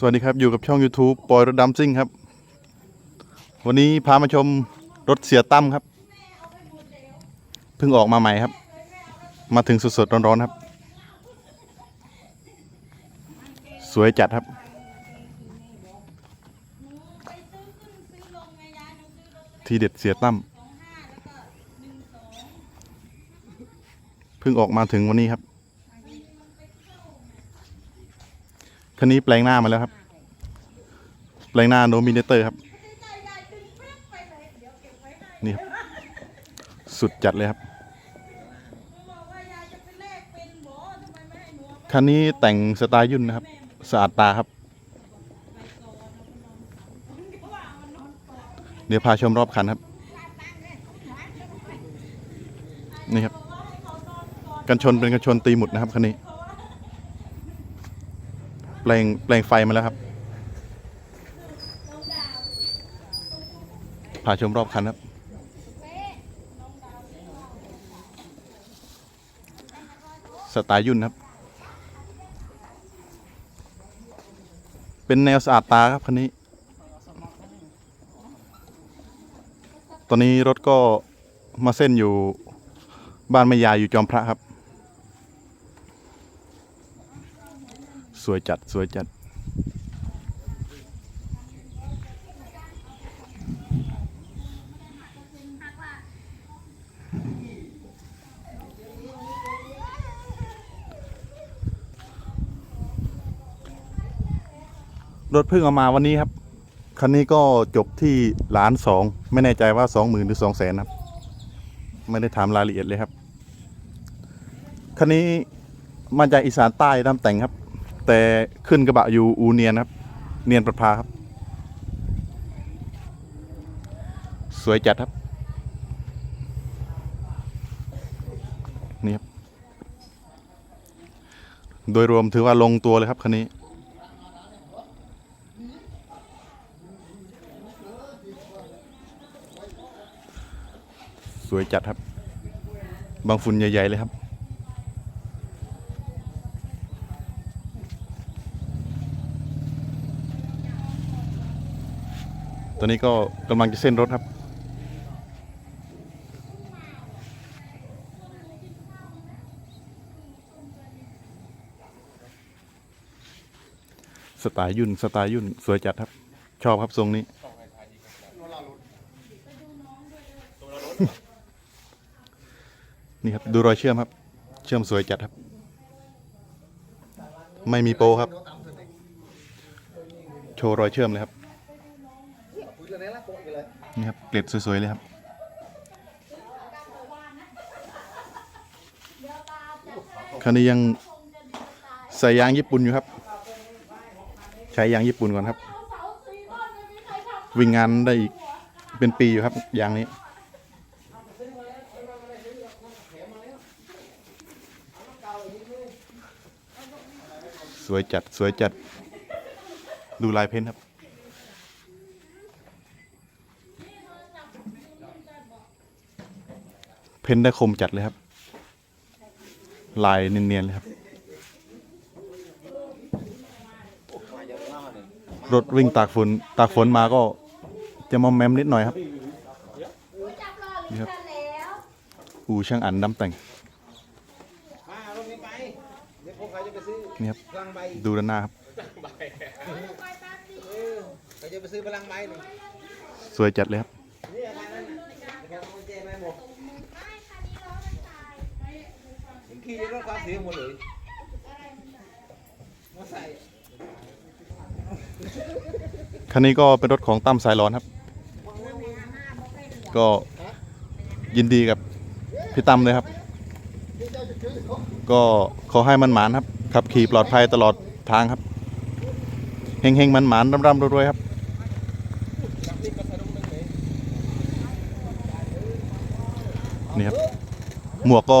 สวัสดีครับ อยู่กับช่อง YouTube ปอยรถดำซิ่งครับ วันนี้พามาชมรถเสียตั้มครับ เพิ่งออกมาใหม่ครับ มาถึงสดๆร้อนๆครับ สวยจัดครับ ทีเด็ดเสียตั้มเพิ่งออกมาถึงวันนี้ครับ คันนี้แปลงหน้ามาแล้วครับ แปลงหน้าโนมิเนเตอร์ครับ นี่ครับ สุดจัดเลยครับ คันนี้แต่งสไตล์ยุ่นนะครับสะอาดตาครับ เดี๋ยวพาชมรอบคันครับ นี่ครับ กันชนเป็นกันชนตีหมุดนะครับคันนี้ แปลงแปลงไฟมาแล้วครับพาชมรอบคันครับ สไตล์ยุ่นครับ เป็นแนวสะอาดตาครับคันนี้ ตอนนี้รถก็มาเส้นอยู่บ้านแม่ยายอยู่จอมพระครับ วยจัดสวยจัด รถเพิ่งเอามาวันนี้ครับ คันนี้ก็จบที่ล้านสอง ไม่แน่ใจว่าสองหมื่นหรือสองแสนครับ ไม่ได้ถามรายละเอียดเลยครับ คันนี้มาจากอีสานใต้ทำแต่งครับ แต่ขึ้นกระบะอยู่อูเนียนครับ เนียนประภาครับ สวยจัดครับ นี่ครับ โดยรวมถือว่าลงตัวเลยครับคันนี้สวยจัดครับ บางฝุ่นใหญ่ ๆ เลยครับ ตอนนี้ก็กำลังจะเส้นรถครับ สไตล์ยุ่น สไตล์ยุ่น สวยจัดครับ ชอบครับทรงนี้ นี่ครับ ดูรอยเชื่อมครับ เชื่อมสวยจัดครับ ไม่มีโปครับ โชว์รอยเชื่อมเลยครับ นี่ครับเกล็ดสวย ๆ เลยครับคันนี้ยังใส่ยางญี่ปุ่นอยู่ครับ ใช้ยางญี่ปุ่นก่อนครับ วิ่งงานได้อีกเป็นปีอยู่ครับยางนี้สวยจัดสวยจัด ดูลายเพ้นครับ พ้นท์ได้คมจัดเลยครับ ลายเนียนๆเลยครับ รถวิ่งตากฝนตากฝนมาก็จะมอมแมมนิดหน่อยครับนี่ครับอู่ช่างอันน้ำแต่งมารถนี้ไปเดี๋ยวพวกเขาจะไปซื้อนี่ครับพลังใบดูด้านหน้าครับเออเขาจะไปซื้อพลังใบหนึ่งสวยจัดเลยครับ ขี่รถความเสียหมดเลยมาใส่คันนี้ก็เป็นรถของตั้มสายร้อนครับ ก็ยินดีกับพี่ตั้มเลยครับ ก็ขอให้มันหมานครับ ขับขี่ปลอดภัยตลอดทางครับเฮงเฮงๆมันหมานร่ำร่ำรวยๆครับนี่ครับหมวกก็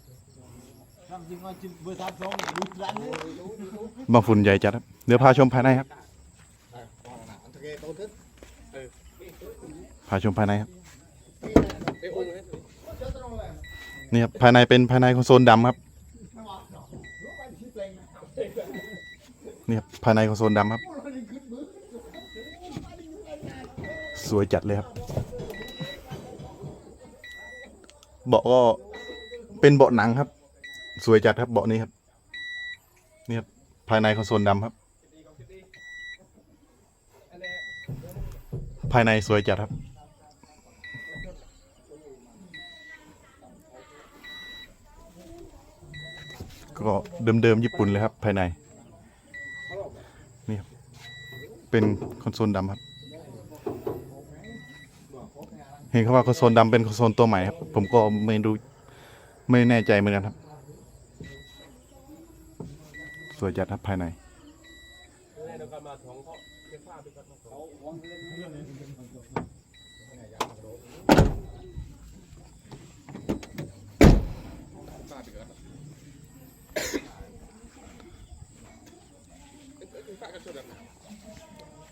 บางฝุ่นใหญ่จัดครับ เดี๋ยวพาชมภายในครับ พาชมภายในครับ นี่ครับภายในเป็นภายในของโซนดำครับ นี่ครับภายในของโซนดำครับ สวยจัดเลยครับ เบาะก็เป็นเบาะหนังครับ สวยจัดครับเบาะนี้ครับนี่ครับภายในของโซนดำครับ ภายในสวยจัดครับ ก็เดิมๆญี่ปุ่นเลยครับ ภายในนี่ครับเป็นคอนโซลดำครับ เห็นเขาว่าคอนโซลดำเป็นคอนโซลตัวใหม่ครับ ผมก็ไม่รู้ไม่แน่ใจเหมือนกันครับ สวยจัดครับภายในน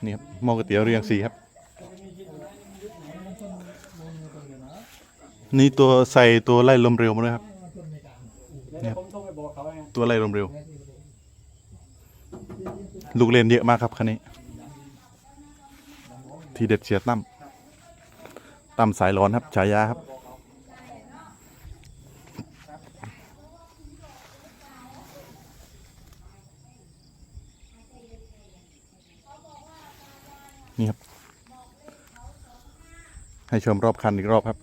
ี่ครับหม้อก๋วยเตี๋ยวเรียงสีครับ นี่ตัวใส่ตัวไล่ลมเร็วมาด้วยครับ เนี่ยครับตัวไล่ลมเร็ว ลูกเล่นเยอะมากครับคันนี้ ทีเด็ดเสียตั้มตั้มสายร้อนครับฉายาครับ นี่ครับ ให้ชมรอบคันอีกรอบครับ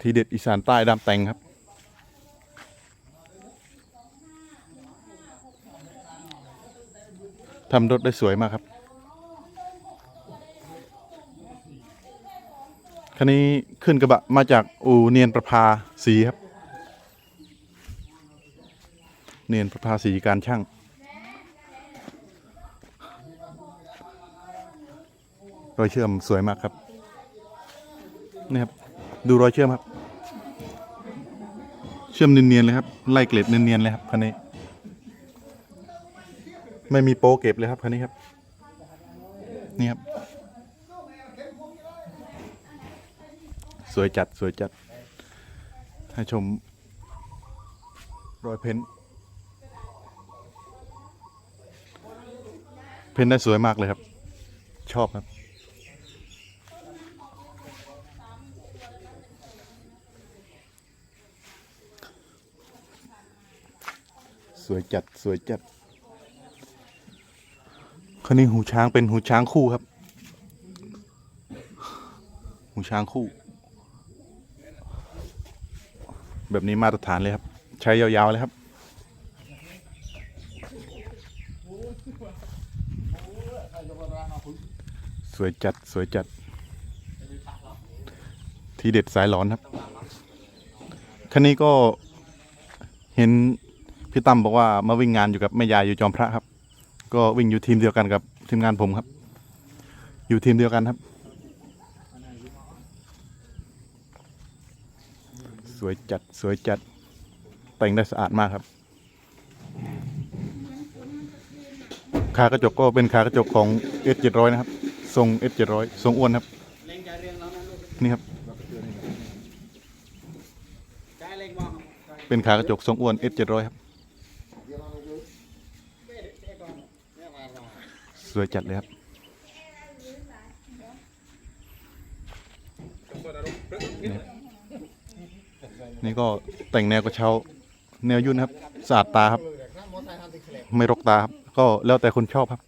ทีเด็ดอีสานใต้ดำแต่งครับ ทำรถได้สวยมากครับ คันนี้ขึ้นกระบะมาจากอูเนียนประภาสีครับ เนียนประภาสีการช่างรอยเชื่อมสวยมากครับนี่ครับดูรอยเชื่อมครับ เชื่อมเนียนๆเลยครับไล่เกล็ดเนียนๆเลยครับคันนี้ ไม่มีโป๊เก็บเลยครับคันนี้ครับ นี่ครับ สวยจัดสวยจัด ให้ชม รอยเพ้นเพ้นได้สวยมากเลยครับ ชอบครับสวยจัด สวยจัด คันนี้หูช้างเป็นหูช้างคู่ครับ หูช้างคู่ แบบนี้มาตรฐานเลยครับ ใช้ยาวๆเลยครับสวยจัดสวยจัด ทีเด็ดสายหลอนครับ คันนี้ก็เห็นพี่ตั้มบอกว่ามาวิ่งงานอยู่กับแม่ยายอยู่จอมพระครับ ก็วิ่งอยู่ทีมเดียวกันกับทีมงานผมครับ อยู่ทีมเดียวกันครับ สวยจัดสวยจัดแต่งได้สะอาดมากครับคากระจกก็เป็นคากระจกของ S 7 0 0 นะครับ ทรง S 7 0 0 ทรงอ้วนครับ นี่ครับ เป็นขากระจกทรงอ้วน S 7 0 0 ครับ สวยจัดเลยครับนี่ครับนี่ก็แต่งแนวกระเช้าแนวยุ่นครับสะอาดตาครับ ไม่รกตาครับ ก็แล้วแต่คนชอบครับ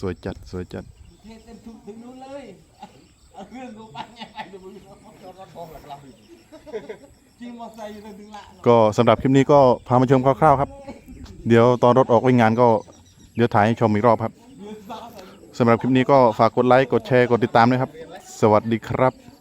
สวยจัดสวยจัด ก็สำหรับคลิปนี้ก็พามาชมคร่าวๆครับ เดี๋ยวตอนรถออกวิ่งงานก็เดี๋ยวถ่ายให้ชมอีกรอบครับสำหรับคลิปนี้ก็ฝากกดไลค์กดแชร์กดติดตามด้วยครับ สวัสดีครับ